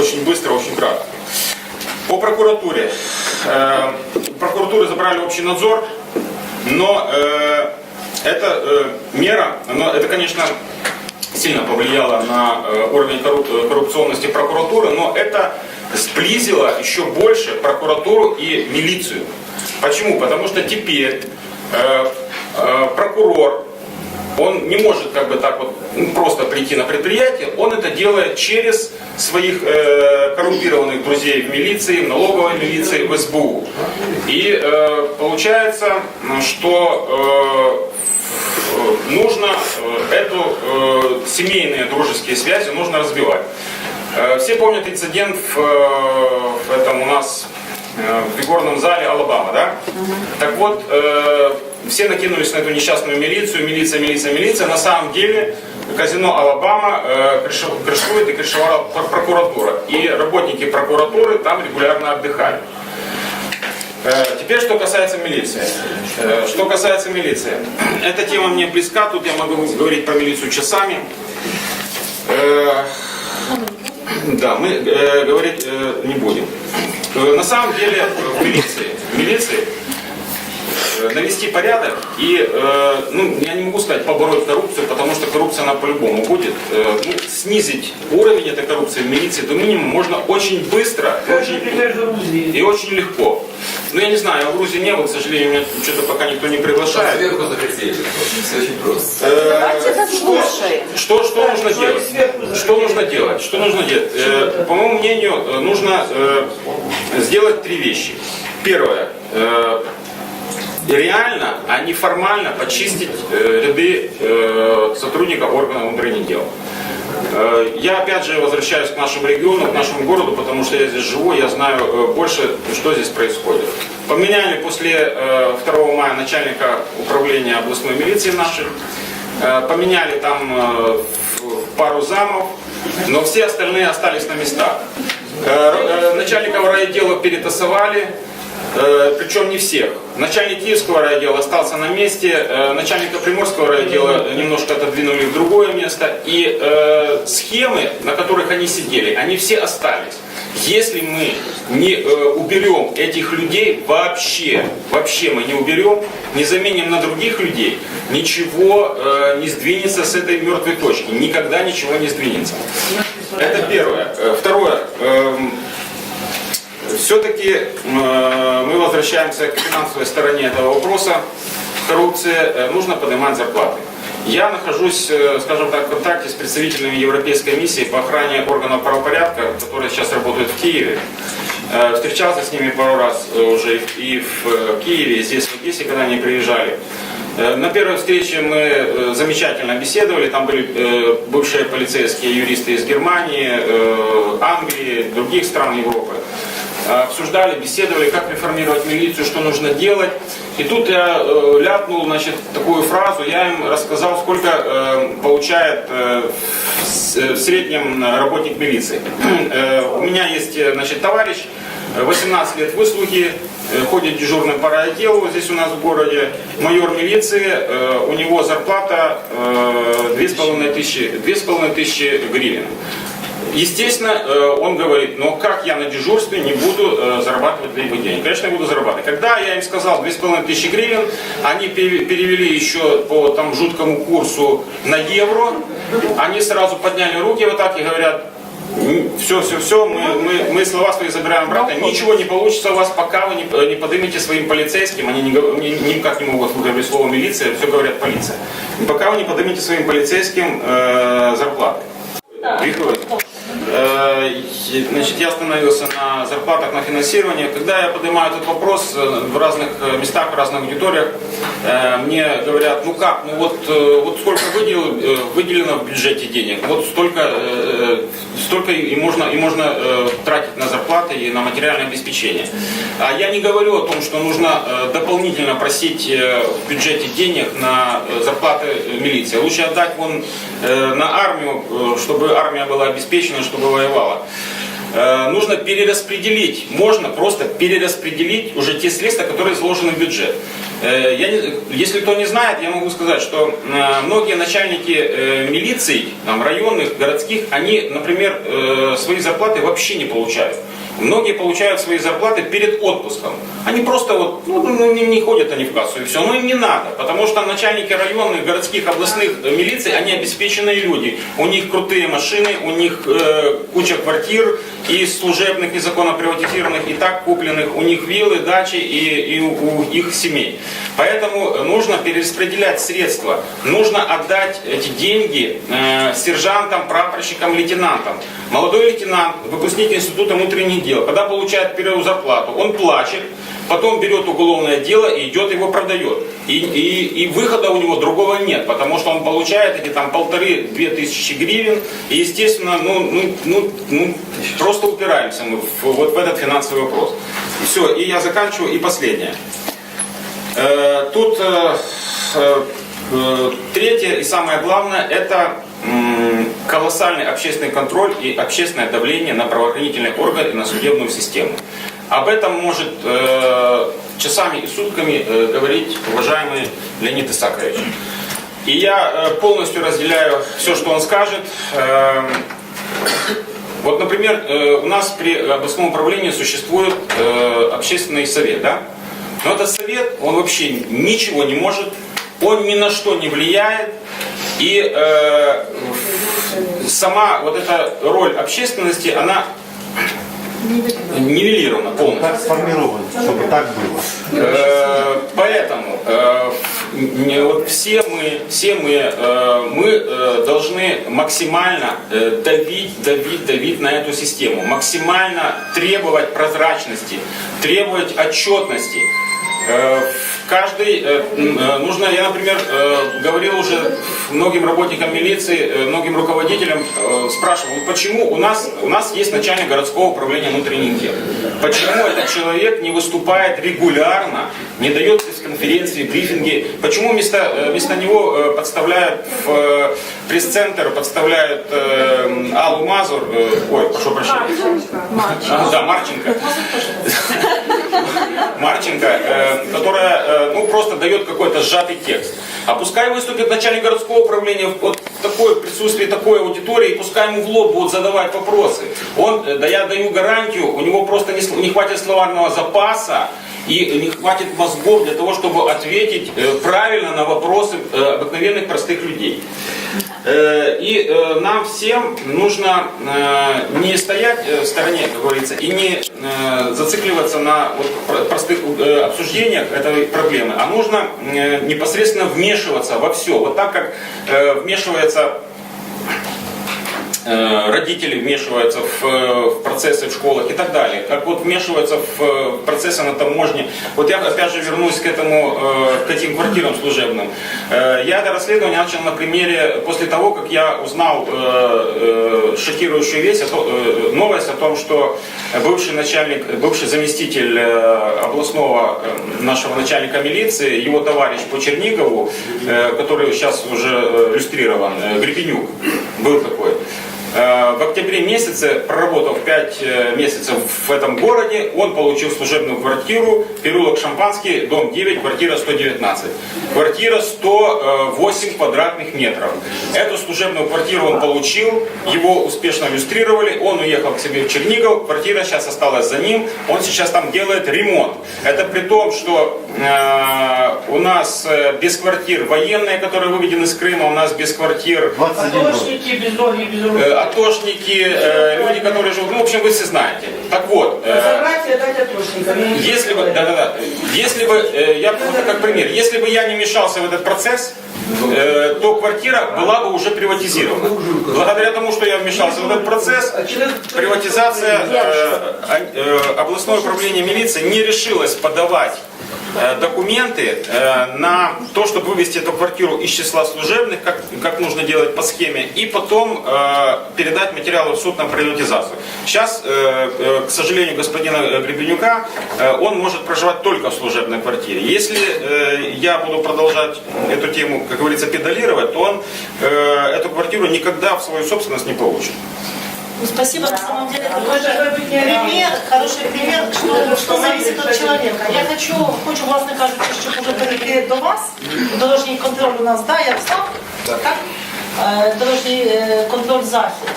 очень быстро, очень кратко. По прокуратуре. Э, Прокуратуры забрали общий надзор, но э, эта э, мера, но это, конечно, сильно повлияло на э, уровень корруп- коррупционности прокуратуры, но это сблизило еще больше прокуратуру и милицию. Почему? Потому что теперь прокурор, он не может как бы так вот ну, просто прийти на предприятие, он это делает через своих э, коррумпированных друзей в милиции, в налоговой милиции, в СБУ. И э, получается, что э, нужно э, эту э, семейные дружеские связи нужно развивать. Э, Все помнят инцидент в, э, в этом у нас в игорном зале Алабама, да? Так вот, э, все накинулись на эту несчастную милицию, милиция, милиция, милиция. На самом деле казино Алабама э, крышу- крышует и крышевала пр- прокуратура. И работники прокуратуры там регулярно отдыхали. Э, Теперь, что касается милиции. Э, Что касается милиции. Эта тема мне близка, тут я могу говорить про милицию часами. Э, Да, мы э, говорить э, не будем. Э, На самом деле в милиции, в милиции э, навести порядок и, э, ну, я не могу сказать побороть коррупцию, потому что коррупция она по-любому будет. Э, ну, снизить уровень этой коррупции в милиции до минимума можно очень быстро очень, и очень легко. Ну, я не знаю, я в Грузии не был, к сожалению, меня что-то пока никто не приглашает. Сверху захотели. Все очень просто. Э, Давайте. Что, что нужно делать? Что нужно делать? Что нужно делать? По моему мнению, э, нужно э, сделать три вещи. Первое. Реально, а не формально почистить ряды сотрудников органов внутренних дел. Э, Я опять же возвращаюсь к нашему региону, к нашему городу, потому что я здесь живу, я знаю э, больше, что здесь происходит. Поменяли после э, 2 мая начальника управления областной милиции наших, Э, поменяли там э, пару замов, но все остальные остались на местах. Э, э, Начальников райотдела перетасовали, э, причем не всех. Начальник Киевского райотдела остался на месте, э, начальника Приморского райотдела немножко отодвинули в другое место, и э, схемы, на которых они сидели, они все остались. Если мы не э, уберем этих людей вообще, вообще мы не уберем, не заменим на других людей, ничего э, не сдвинется с этой мертвой точки. Никогда ничего не сдвинется. Это первое. Э, Второе. Эм, все-таки мы возвращаемся к финансовой стороне этого вопроса. Коррупции э, нужно поднимать зарплаты. Я нахожусь, э, скажем так, в контакте с представителями Европейской миссии по охране органов правопорядка, которые сейчас работают в Киеве. Э, Встречался с ними пару раз э, уже и в- э, Киеве, и здесь в Одессе, когда они приезжали. Э, На первой встрече мы э, замечательно беседовали. Там были э, бывшие полицейские юристы из Германии, э, Англии, других стран Европы. Э, Обсуждали, беседовали, как реформировать милицию, что нужно делать. И тут я э, ляпнул значит, такую фразу, я им рассказал, сколько э, получает в среднем работник милиции. У меня есть значит, товарищ, э, 18 лет выслуги, ходит дежурным по райотделу здесь у нас в городе, майор милиции, у него зарплата э, 2500 2500 гривен. Естественно, э, он говорит, но как я на дежурстве не буду э, зарабатывать либо денег? Конечно, я буду зарабатывать. Когда я им сказал 2500 гривен, они пере- перевели еще по там жуткому курсу на евро, они сразу подняли руки вот так и говорят, все, все, все, мы, мы, мы слова свои забираем обратно. Ничего не получится у вас, пока вы не, не поднимете своим полицейским, они не ни- никак не могут выговорить слово милиция, все говорят полиция. Пока вы не поднимете своим полицейским э, зарплаты. Э, и, значит, я остановился на зарплатах, на финансировании. Когда я поднимаю этот вопрос э, в разных э, местах, в разных аудиториях, э, мне говорят, ну как, ну вот, э, вот сколько выделил- э, выделено в бюджете денег, вот столько, э, столько и можно, и можно э, тратить на зарплаты и на материальное обеспечение. А я не говорю о том, что нужно э, дополнительно просить э, в бюджете денег на э, зарплаты э, милиции. Лучше отдать вон э, на армию, э, чтобы армия была обеспечена, чтобы воевала. Э, Нужно перераспределить, можно просто перераспределить уже те средства, которые заложены в бюджет. Э, Я если кто не знает, я могу сказать, что э, многие начальники э, милиций, там, районных, городских, они, например, свои зарплаты вообще не получают. Многие получают свои зарплаты перед отпуском. Они просто вот, ну, ну, не, не ходят они в кассу и все. Но им не надо, потому что начальники районных, городских, областных милиций, они обеспеченные люди. У них крутые машины, у них э, куча квартир и служебных, незаконно приватизированных, и так купленных, у них виллы, дачи и, и у их семей. Поэтому нужно перераспределять средства. Нужно отдать эти деньги э, сержантам, прапорщикам, лейтенантам. Молодой лейтенант, выпускник института внутренних дел, когда получает первую зарплату, он плачет, потом берет уголовное дело и идет его продает. И, и, и выхода у него другого нет, потому что он получает эти там полторы-две тысячи гривен, и естественно, ну, ну, ну, ну, просто упираемся мы в, вот в этот финансовый вопрос. Все, и я заканчиваю, и последнее. Э, Тут э, э, э, третье и самое главное это колоссальный общественный контроль и общественное давление на правоохранительные органы и на судебную систему. Об этом может э, часами и сутками э, говорить уважаемый Леонид Исакович. И я э, полностью разделяю все, что он скажет. Эм, вот, например, э, у нас при областном управлении существует э, общественный совет, да? Но этот совет, он вообще ничего не может, он ни на что не влияет, и э, сама вот эта роль общественности, она нивелирована полностью. Как сформирован, чтобы так было? Э, Поэтому э, вот все мы, все мы, э, мы э, должны максимально э, давить, давить, давить на эту систему, максимально требовать прозрачности, требовать отчетности. Э, Каждый, э, э, нужно, я, например, говорил уже многим работникам милиции, многим руководителям, спрашивал, «Вот почему у нас, у нас есть начальник городского управления внутренних дел. Почему этот человек не выступает регулярно, не дает пресс-конференции, брифинги? Почему вместо, вместо него подставляют в пресс-центр, подставляют Аллу Мазур, ой, прошу прощения. А, Да, Марченко. Марченко, э, которая э, ну, просто дает какой-то сжатый текст. А пускай выступит начальник городского управления в- вот такое присутствии такой аудитории, пускай ему в лоб будут задавать вопросы. Он, э, да я даю гарантию, у него просто не, не хватит словарного запаса и не хватит мозгов для того, чтобы ответить э, правильно на вопросы э, обыкновенных простых людей. И нам всем нужно не стоять в стороне, как говорится, и не э, зацикливаться на простых э, обсуждениях этой проблемы, а нужно э, непосредственно вмешиваться во все. Вот так как вмешивается родители вмешиваются в, э, в процессы в школах и так далее, как вот вмешиваются в э, процессы на таможне. Вот я опять же вернусь к этому, э, к этим квартирам служебным. Э, Я это расследование начал на примере, после того, как я узнал э, э, шокирующую весть, э, новость о том, что бывший начальник, бывший заместитель э, областного э, нашего начальника милиции, его товарищ по Чернигову, э, который сейчас уже э, иллюстрирован, э, Гребенюк, был такой. Э, В октябре месяце, проработав 5 месяцев в этом городе, он получил служебную квартиру, переулок Шампанский, дом 9, квартира 119. Квартира 108 квадратных метров. Эту служебную квартиру он получил, его успешно иллюстрировали, он уехал к себе в Чернигов, квартира сейчас осталась за ним, он сейчас там делает ремонт. Это при том, что э, у нас э, без квартир военные, которые выведены из Крыма, у нас без квартир 21 год. Атошники, без ноги, без рук. Атошники, э, люди, которые живут, ну, в общем, вы все знаете. Так вот, э, если бы, да, да, да, если бы, э, я просто как пример, если бы я не мешался в этот процесс, э, то квартира была бы уже приватизирована. Благодаря тому, что я вмешался в этот процесс, А приватизация, э, э, областное управление милиции не решилось подавать документы э, на то, чтобы вывести эту квартиру из числа служебных, как, как нужно делать по схеме, и потом э, передать материалы в суд на приватизацию. Сейчас, э, э, к сожалению, господина э, Гребенюка, э, он может проживать только в служебной квартире. Если э, я буду продолжать эту тему, как говорится, педалировать, то он э, эту квартиру никогда в свою собственность не получит. Ну, спасибо, на самом деле, это Ну, это тоже же быть не пример, хороший пример, что, что зависит от человека. Я хочу, хочу, власне кажучи, щоб уже перейти до вас. Дорожній контроль у нас, да, як сам, так? Е, Дорожній е, контроль захід.